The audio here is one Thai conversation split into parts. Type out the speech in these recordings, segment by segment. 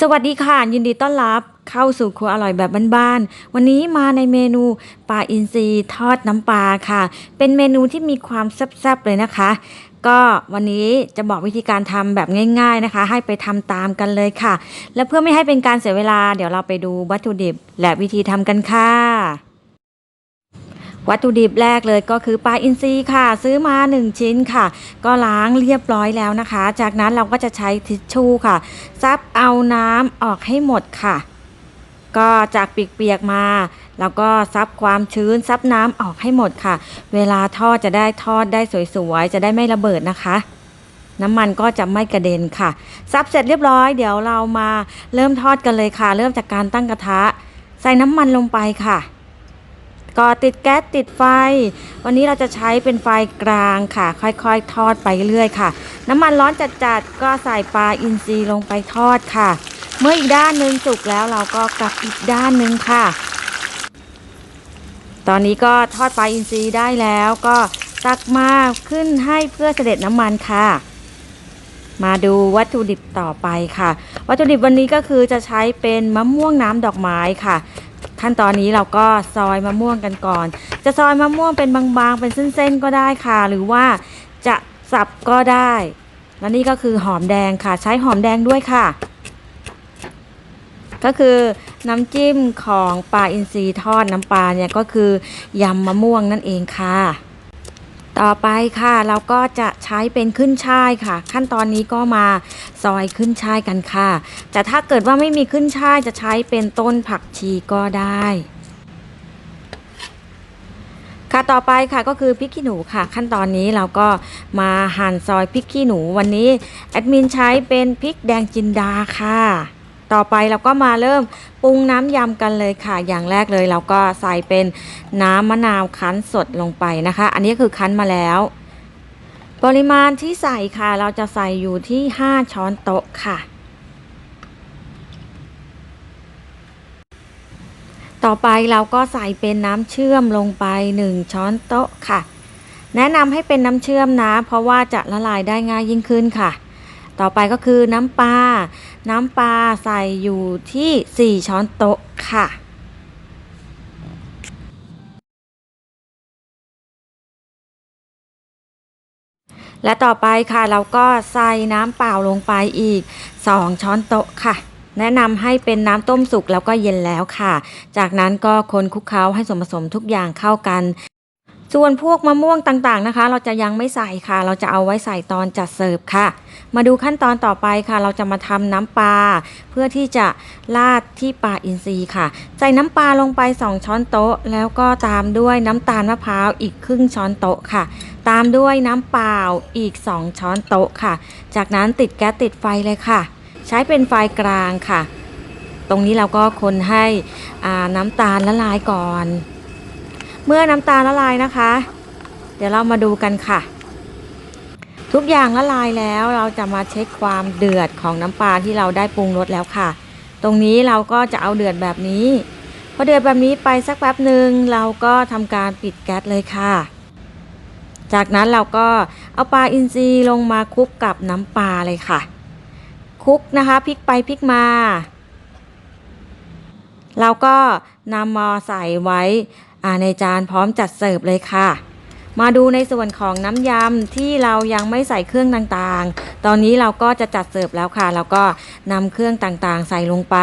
สวัสดีค่ะ ยินดีต้อนรับเข้าสู่ครัวอร่อยแบบบ้านๆ วันนี้มาในเมนูปลาอินทรีทอดน้ำปลาค่ะ เป็นเมนูที่มีความแซ่บๆเลยนะคะ ก็วันนี้จะบอกวิธีการทำแบบง่าย ๆนะคะ ให้ไปทำตามกันเลยค่ะ และเพื่อไม่ให้เป็นการเสียเวลา เดี๋ยวเราไปดูวัตถุดิบและวิธีทำกันค่ะ วัตถุดิบแรกเลยก็คือปลาอินทรีค่ะ ซื้อมา 1 ชิ้นค่ะ ก็ล้างเรียบร้อยแล้วนะคะ จากนั้นเราก็จะใช้ทิชชู่ค่ะ ซับเอาน้ำออกให้หมดค่ะ ก็จากเปียกๆมาแล้วก็ซับความชื้นซับน้ำออกให้หมดค่ะ เวลาทอดจะได้ทอดได้สวยๆจะได้ไม่ระเบิดนะคะน้ำมันก็จะไม่กระเด็นค่ะ ซับเสร็จเรียบร้อย เดี๋ยวเรามาเริ่มทอดกันเลยค่ะ เริ่มจากการตั้งกระทะ ใส่น้ำมันลงไปค่ะ ก็ติดแก๊สติดไฟ วันนี้เราจะใช้เป็นไฟกลางค่ะ ค่อยๆ ทอดไปเรื่อยค่ะ น้ำมันร้อนจัดๆ ก็ใส่ปลาอินทรีลงไปทอดค่ะ เมื่ออีกด้านหนึ่งสุกแล้วเราก็กลับอีกด้านหนึ่งค่ะ ตอนนี้ก็ทอดปลาอินทรีได้แล้วก็ตักมาขึ้นให้เพื่อเสด็จน้ำมันค่ะ มาดูวัตถุดิบต่อไปค่ะ วัตถุดิบวันนี้ก็คือจะใช้เป็นมะม่วงน้ำดอกไม้ค่ะ ขั้นตอนนี้เราก็ซอยมะม่วงกันก่อน จะซอยมะม่วงเป็นบางๆ เป็นเส้นๆก็ได้ค่ะ หรือว่าจะสับก็ได้ และนี่ก็คือหอมแดงค่ะ ใช้หอมแดงด้วยค่ะ ก็คือน้ำจิ้มของปลาอินทรีทอดน้ำปลาเนี่ยก็คือยำมะม่วงนั่นเองค่ะ ต่อไปค่ะเราก็จะใช้เป็นขึ้นช่ายค่ะ ขั้นตอนนี้ก็มาซอยขึ้นช่ายกันค่ะ แต่ถ้าเกิดว่าไม่มีขึ้นช่ายจะใช้เป็นต้นผักชีก็ได้ ค่ะต่อไปค่ะก็คือพริกขี้หนูค่ะ ขั้นตอนนี้เราก็มาหั่นซอยพริกขี้หนูวันนี้แอดมินใช้เป็นพริกแดงจินดาค่ะ ต่อไปเราก็มาเริ่มปรุงน้ำยำกันเลยค่ะ อย่างแรกเลยเราก็ใส่เป็นน้ำมะนาวคั้นสดลงไปนะคะ อันนี้คือคั้นมาแล้ว ปริมาณที่ใส่ค่ะ เราจะใส่อยู่ที่ 5 ช้อนโต๊ะค่ะต่อไปเราก็ใส่เป็นน้ำเชื่อมลงไป 1 ช้อนโต๊ะค่ะ แนะนำให้เป็นน้ำเชื่อมนะ เพราะว่าจะละลายได้ง่ายยิ่งขึ้นค่ะ ต่อไปก็คือน้ำปลา น้ำปลาใส่อยู่ที่ 4 ช้อนโต๊ะค่ะและต่อไปค่ะเราก็ใส่น้ำเปล่าลงไปอีก 2 ช้อนโต๊ะค่ะ แนะนำให้เป็นน้ำต้มสุกแล้วก็เย็นแล้วค่ะ จากนั้นก็คนคลุกเคล้าให้ส่วนผสมทุกอย่างเข้ากัน ส่วนพวกมะม่วงต่างๆนะคะ เราจะยังไม่ใส่ค่ะ เราจะเอาไว้ใส่ตอนจัดเสิร์ฟค่ะ มาดูขั้นตอนต่อไปค่ะ เราจะมาทำน้ำปลาเพื่อที่จะราดที่ปลาอินทรีค่ะ ใส่น้ำปลาลงไป 2 ช้อนโต๊ะ แล้วก็ตามด้วยน้ำตาลมะพร้าวอีกครึ่งช้อนโต๊ะค่ะ ตามด้วยน้ำเปล่าอีก 2 ช้อนโต๊ะค่ะ จากนั้นติดแก๊สติดไฟเลยค่ะ ใช้เป็นไฟกลางค่ะ ตรงนี้เราก็คนให้น้ำตาลละลายก่อน เมื่อน้ำตาลละลายนะคะ เดี๋ยวเรามาดูกันค่ะ ทุกอย่างละลายแล้วเราจะมาเช็คความเดือดของน้ำปลาที่เราได้ปรุงรสแล้วค่ะ ตรงนี้เราก็จะเอาเดือดแบบนี้พอเดือดแบบนี้ไปสักแป๊บหนึ่งเราก็ทำการปิดแก๊สเลยค่ะ จากนั้นเราก็เอาปลาอินทรีลงมาคลุกกับน้ำปลาเลยค่ะคลุกนะคะพลิกไปพลิกมา เราก็นำมาใส่ไว้ ในจานพร้อมจัดเสิร์ฟเลยค่ะ มาดูในส่วนของน้ำยำที่เรายังไม่ใส่เครื่องต่างๆ ตอนนี้เราก็จะจัดเสิร์ฟแล้วค่ะ แล้วก็นำเครื่องต่างๆ ใส่ลงไป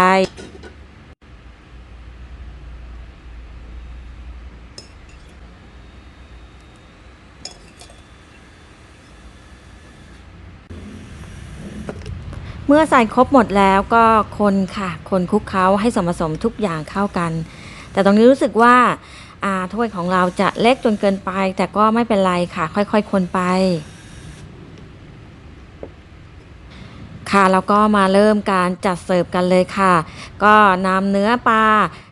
เมื่อใส่ครบหมดแล้วก็คนค่ะ คนคลุกเคล้าให้ส่วนผสมทุกอย่างเข้ากัน แต่ตรงนี้รู้สึกว่า ถ้วยของเราจะเล็กจนเกินไป แต่ก็ไม่เป็นไรค่ะ ค่อยๆคนไป ค่ะแล้วก็มาเริ่มการจัดเสิร์ฟกันเลยค่ะ ก็นำเนื้อปลา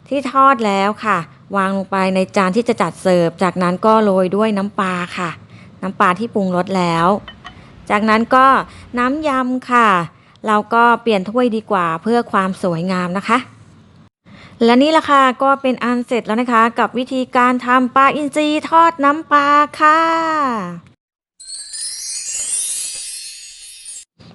ที่ทอดแล้วค่ะ วางลงไปในจานที่จะจัดเสิร์ฟ จากนั้นก็โรยด้วยน้ำปลาค่ะ น้ำปลาที่ปรุงรสแล้ว จากนั้นก็น้ำยำค่ะ เราก็เปลี่ยนถ้วยดีกว่าเพื่อความสวยงามนะคะ และนี่ละค่ะก็เป็นอันเสร็จแล้วนะคะ กับวิธีการทำปลาอินทรีทอดน้ำปลาค่ะ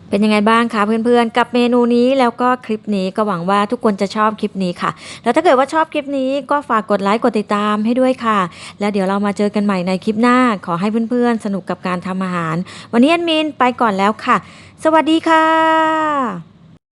เป็นยังไงบ้างคะเพื่อนๆ กับเมนูนี้แล้วก็คลิปนี้ก็หวังว่าทุกคนจะชอบคลิปนี้ค่ะ แล้วถ้าเกิดว่าชอบคลิปนี้ก็ฝากกดไลค์กดติดตามให้ด้วยค่ะ แล้วเดี๋ยวเรามาเจอกันใหม่ในคลิปหน้า ขอให้เพื่อนๆ สนุกกับการทำอาหาร วันนี้แอดมินไปก่อนแล้วค่ะ สวัสดีค่ะ